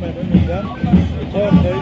hemen önünden Tornay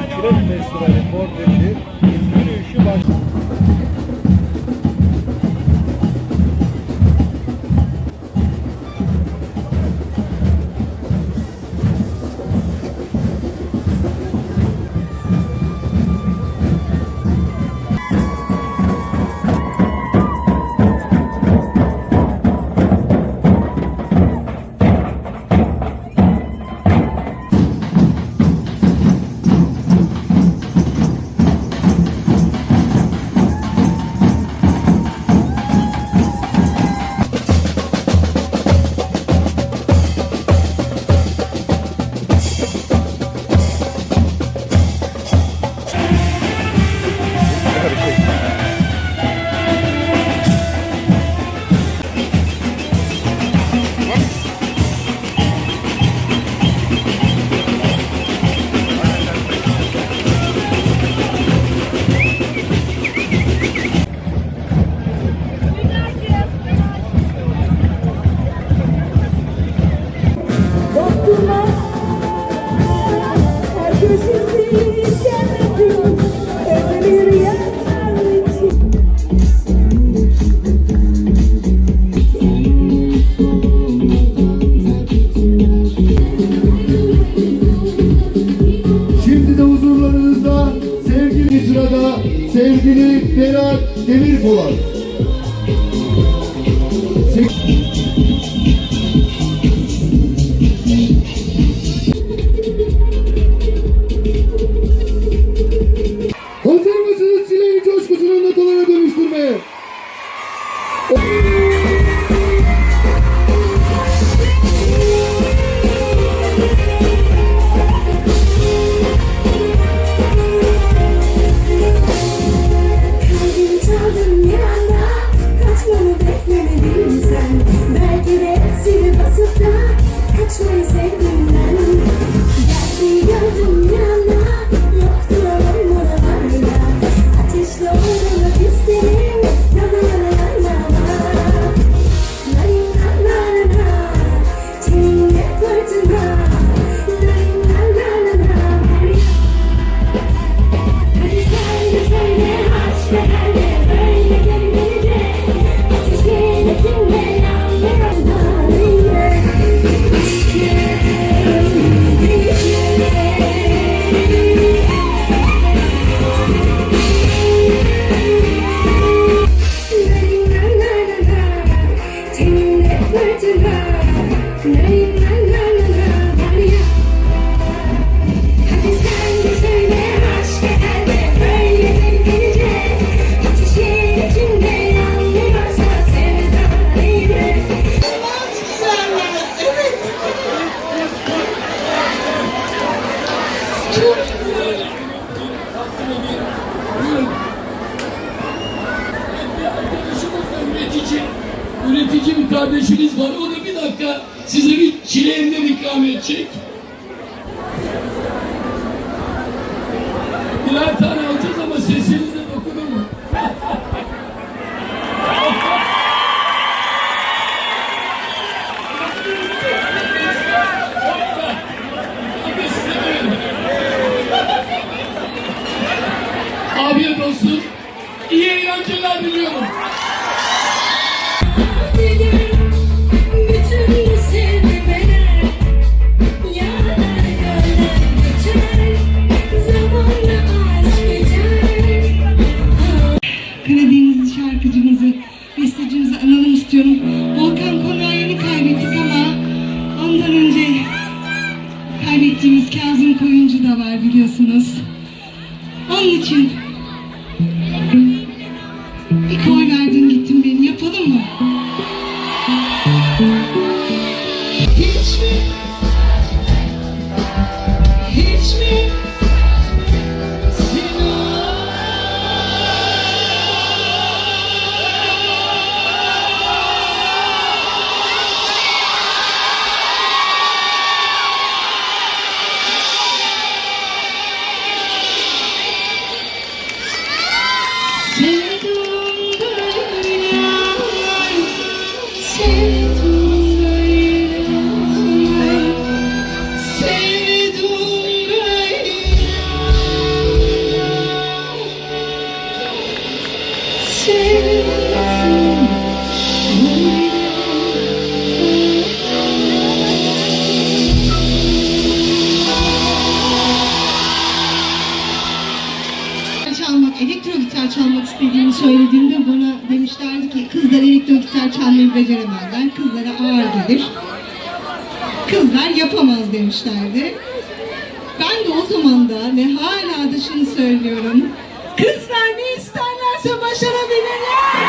Berat Demirpolat. kardeşiniz var. O da bir dakika size bir çileğinden ikram edecek. Birer istiyorum. Volkan Konağı yeni kaybettik ama ondan önce kaybettiğimiz Kazım Koyuncu da var biliyorsunuz. Onun için bir koy verdin gittin beni yapalım mı? çalmak, elektro çalmak istediğimi söylediğimde bana demişlerdi ki kızlar elektro çalmayı beceremezler, kızlara ağır gelir. Kızlar yapamaz demişlerdi. Ben de o zaman da ve hala da şunu söylüyorum. Kızlar ne ister isterlerse başarabilirler.